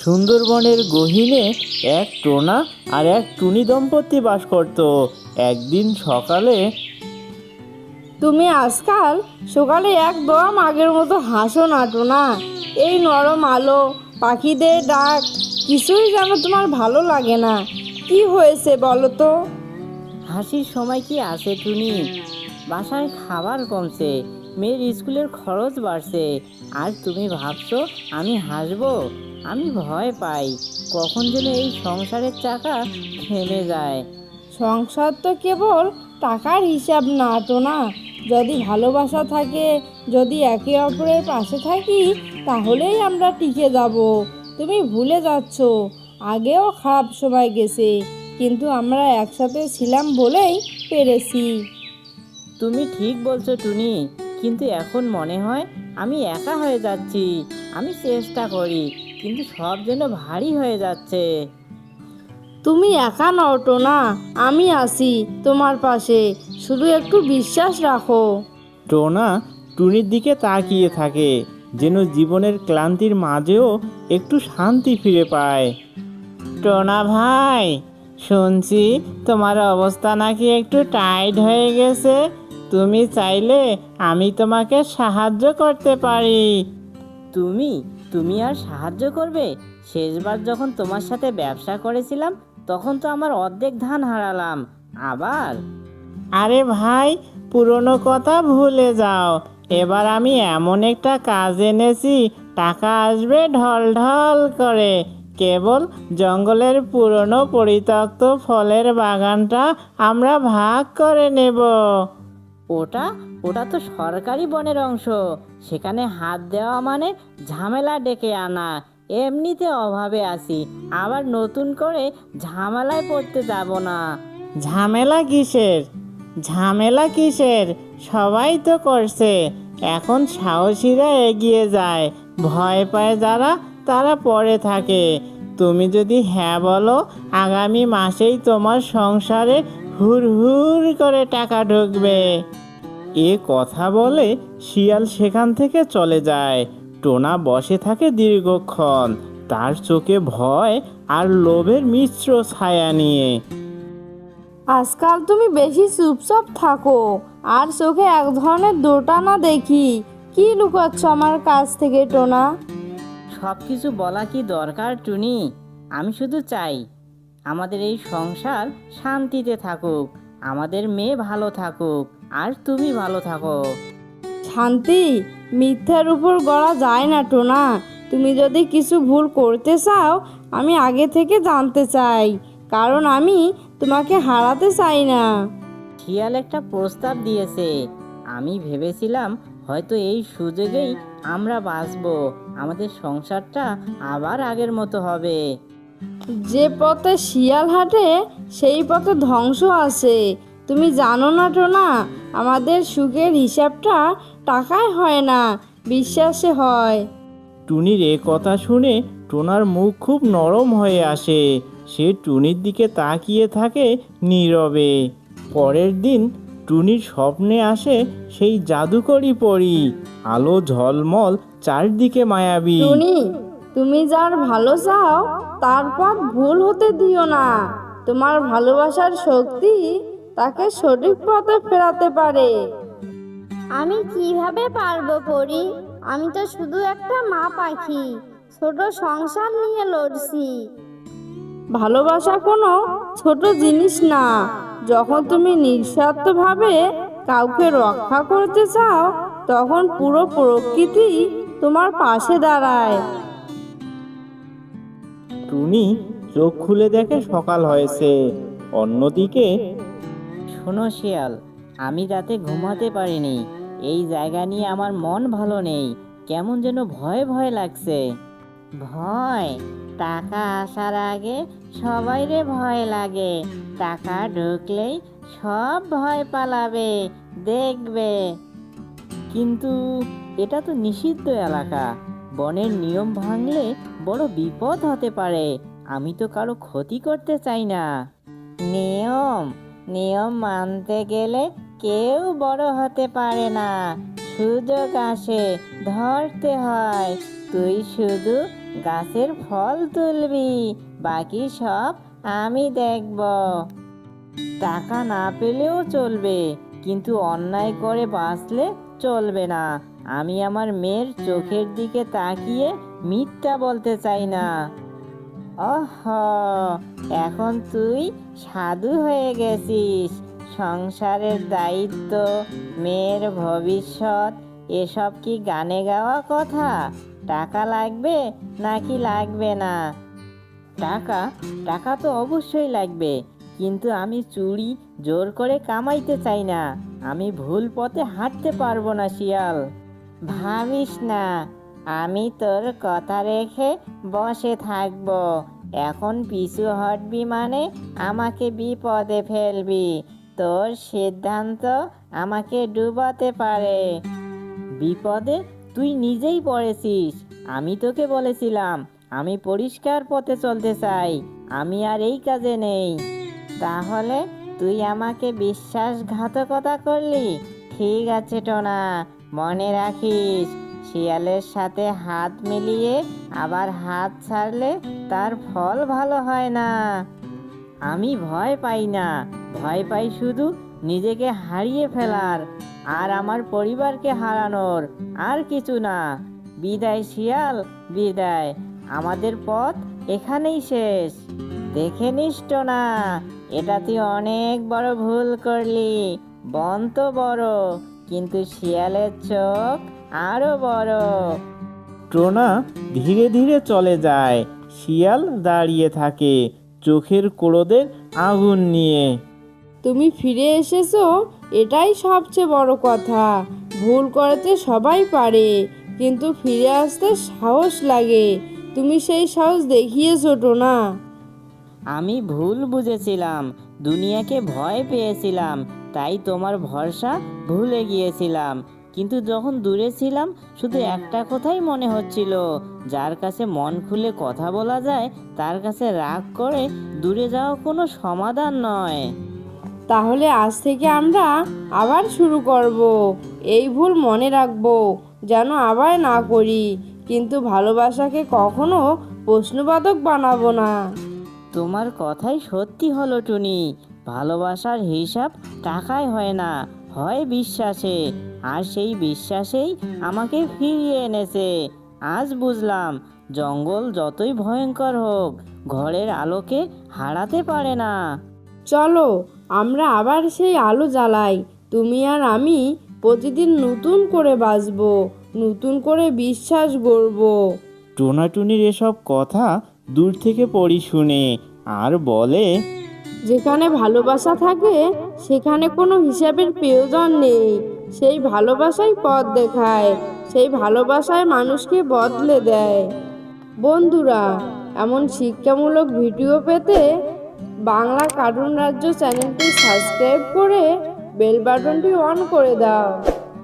সুন্দরবনের গহীনে এক টোনা আর এক টুনি দম্পতি বাস করত। একদিন সকালে তুমি আজকাল সকালে একদম আগের মতো হাসো নাটো না এই নরম আলো পাখিদের ডাক কিছুই যেন তোমার ভালো লাগে না। কি হয়েছে বলো তো? হাসির সময় কি আছে টুনি? বাসায় খাবার কমছে মেয়ের স্কুলের খরচ বাড়ছে। আর তুমি ভাবছ আমি হাসবো? আমি ভয় পাই। কখন যেন এই সংসারের চাকা থেমে যায়। সংসার তো কেবল টাকার হিসাব না তো না। যদি ভালোবাসা থাকে যদি একে অপরের পাশে থাকি তাহলেই আমরা টিকে যাব। তুমি ভুলে যাচ্ছ আগেও খারাপ সময় গেছে কিন্তু আমরা একসাথে ছিলাম বলেই পেরেছি। তুমি ঠিক বলছো টুনি কিন্তু এখন মনে হয় আমি একা হয়ে যাচ্ছি। আমি চেষ্টা করি কিন্তু সব যেন ভারী হয়ে যাচ্ছে। তুমি একা নও তো না আমি আছি তোমার পাশে শুধু একটু বিশ্বাস রাখো। টোনা টুনির দিকে তাকিয়ে থাকে যেন জীবনের ক্লান্তির মাঝেও একটু শান্তি ফিরে পায়। টোনা ভাই শুনছি তোমার অবস্থা নাকি একটু টাইট হয়ে গেছে। তুমি চাইলে আমি তোমাকে সাহায্য করতে পারি। তুমি তুমি আর সাহায্য করবে? শেষবার যখন তোমার সাথে ব্যবসা করেছিলাম, তখন তো আমার অর্ধেক ধান হারালাম। আবার? আরে ভাই, পুরনো কথা ভুলে যাও। এবার আমি এমন একটা কাজ এনেছি, টাকা আসবে ঢল ঢল করে। কেবল জঙ্গলের পুরনো পরিত্যক্ত ফলের বাগানটা আমরা ভাগ করে নেব। ওটা ওটা তো সরকারি বনের অংশ। সেখানে হাত দেওয়া মানে ঝামেলা ডেকে আনা। এমনিতে অভাবে আছি, আবার নতুন করে ঝামেলায় পড়তে যাব না। ঝামেলা কিসের? ঝামেলা কিসের? সবাই তো করছে। এখন সাহসীরা এগিয়ে যায়। ভয় পায় যারা, তারা পড়ে থাকে। তুমি যদি হ্যাঁ বলো, আগামী মাসেই তোমার সংসারে হুর হুর করে টাকা ঢুকবে। এ কথা বলে শিয়াল সেখান থেকে চলে যায়। টোনা বসে থাকে দীর্ঘক্ষণ। তার চোখে ভয় আর লোভের মিশ্র ছায়া নিয়ে। আজকাল তুমি বেশি চুপচাপ থাকো আর চোখে এক ধরনের দোটানা দেখি। কি লুকাচ্ছ আমার কাছ থেকে টোনা? সব কিছু বলা কি দরকার টুনি? আমি শুধু চাই আমাদের এই সংসার শান্তিতে থাকুক আমাদের মেয়ে ভালো থাকুক। আর তুমি ভালো থাকো। শান্তি মিথ্যার উপর গড়া যায় না টোনা। তুমি যদি কিছু ভুল করতে চাও আমি আগে থেকে জানতে চাই কারণ আমি তোমাকে হারাতে চাই না। শিয়াল একটা প্রস্তাব দিয়েছে। আমি ভেবেছিলাম হয়তো এই সুযোগেই আমরা বাঁচবো। আমাদের সংসারটা আবার আগের মতো হবে। যে পথে শিয়াল হাঁটে সেই পথে ধ্বংস আছে। তুমি জানো না টোনা আমাদের সুখের হিসাবটা টাকায় হয় না বিশ্বাসে হয়। টুনির এ কথা শুনে টোনার মুখ খুব নরম হয়ে আসে। সে টুনির দিকে তাকিয়ে থাকে নীরবে। পরের দিন টুনির স্বপ্নে আসে সেই জাদুকরি পরি আলো ঝলমল চারদিকে মায়াবী। টুনি তুমি যার ভালো চাও তার পথ ভুল হতে দিও না। তোমার ভালোবাসার শক্তি তাকে সঠিক পথে ফেরাতে পারে। আমি কীভাবে পারব পরি? আমি তো শুধু একটা মা পাখি। ছোট সংসার নিয়ে লড়ছি। ভালোবাসা কোনো ছোট জিনিস না। যখন তুমি নিঃস্বার্থভাবে কাউকে রক্ষা করতে চাও তখন পুরো প্রকৃতি তোমার পাশে দাঁড়ায়। টুনি চোখ খুলে দেখে সকাল হয়েছে। অন্যদিকে শোনো শিয়াল, আমি রাতে ঘুমাতে পারিনি। এই জায়গা নিয়ে আমার মন ভালো নেই। কেমন যেন ভয় ভয় লাগছে। ভয়? টাকা আসার আগে সবাইরে ভয় লাগে। টাকা ঢুকলেই সব ভয় পালাবে। দেখবে। কিন্তু এটা তো নিষিদ্ধ এলাকা। বনের নিয়ম ভাঙলে বড় বিপদ হতে পারে। আমি তো কারও ক্ষতি করতে চাই না। নিয়ম? নিয়ম মানতে গেলে কেউ বড় হতে পারে না। সুযোগ আসে, ধরতে হয়। তুই শুধু গাছের ফল তুলবি, বাকি সব আমি দেখব। টাকা না পেলেও চলবে, কিন্তু অন্যায় করে বাঁচলে চলবে না। আমি আমার মেয়ের চোখের দিকে তাকিয়ে মিথ্যা বলতে চাই না। ওহ, এখন তুই সাধু হয়ে গেছিস। সংসারের দায়িত্ব, মেয়ের ভবিষ্যৎ, এসব কি গানে গাওয়া কথা? টাকা লাগবে নাকি লাগবে না? টাকা টাকা তো অবশ্যই লাগবে, কিন্তু আমি চুরি জোর করে কামাইতে চাই না। আমি ভুল পথে হাঁটতে পারব না শিয়াল। ভাবিস না আমি তোর কথা রেখে বসে থাকব। এখন পিছু হটবি মানে আমাকে বিপদে ফেলবি। তোর সিদ্ধান্ত আমাকে ডুবাতে পারে। বিপদে তুই নিজেই পড়েছিস। আমি তোকে বলেছিলাম, আমি পরিষ্কার পথে চলতে চাই। আমি আর এই কাজে নেই। তাহলে তুই আমাকে বিশ্বাসঘাতকতা করলি? ঠিক আছে, টোনা। মনে রাখিস শিয়ালের সাথে হাত মিলিয়ে আবার হাত ছাড়লে তার ফল ভালো হয় না। আমি ভয় পাই না। ভয় পাই শুধু নিজেকে হারিয়ে ফেলার আর আমার পরিবারকে হারানোর। আর কিছু না। বিদায় শিয়াল, বিদায়। আমাদের পথ এখানেই শেষ। দেখে নিষ্ট না। এটা তুই অনেক বড় ভুল করলি। বন তো বড়, কিন্তু শিয়ালের চোখ আরও বড়। টোনা ধীরে ধীরে চলে যায়। শিয়াল দাঁড়িয়ে থাকে চোখের কোড়োদের আগুন নিয়ে। তুমি ফিরে এসেছ? এটাই সবচেয়ে বড় কথা। ভুল করতে সবাই পারে কিন্তু ফিরে আসতে সাহস লাগে। তুমি সেই সাহস দেখিয়েছো টোনা। আমি ভুল বুঝেছিলাম। দুনিয়াকে ভয় পেয়েছিলাম তাই তোমার ভরসা ভুলে গিয়েছিলাম। কিন্তু যখন দূরে ছিলাম শুধু একটা কথাই মনে হচ্ছিল। যার কাছে মন খুলে কথা বলা যায় তার কাছে রাগ করে দূরে যাওয়া কোনো সমাধান নয়। তাহলে আজ থেকে আমরা আবার শুরু করব। এই ভুল মনে রাখব যেন আবার না করি। কিন্তু ভালোবাসাকে কখনো প্রশ্নবাদক বানাবো না। তোমার কথাই সত্যি হলো টুনি। ভালোবাসার হিসাব টাকায় হয় না। হয় বিশ্বাসে আর সেই বিশ্বাসেই আমাকে ফিরিয়ে এনেছে। আজ বুঝলাম জঙ্গল যতই ভয়ঙ্কর হোক ঘরের আলোকে হারাতে পারে না। চলো আমরা আবার সেই আলো জ্বালাই। তুমি আর আমি প্রতিদিন নতুন করে বাঁচবো নতুন করে বিশ্বাস গড়বো। টোনাটুনির এসব কথা দূর থেকে পড়ি শুনে আর বলে যেখানে ভালোবাসা থাকে, সেখানে কোনো হিসাবের প্রয়োজন নেই। সেই ভালোবাসাই পথ দেখায়, সেই ভালোবাসায় মানুষকে বদলে দেয়। বন্ধুরা, এমন শিক্ষামূলক ভিডিও পেতে বাংলা কার্টুন রাজ্য চ্যানেলটি সাবস্ক্রাইব করে বেল বাটনটি অন করে দাও।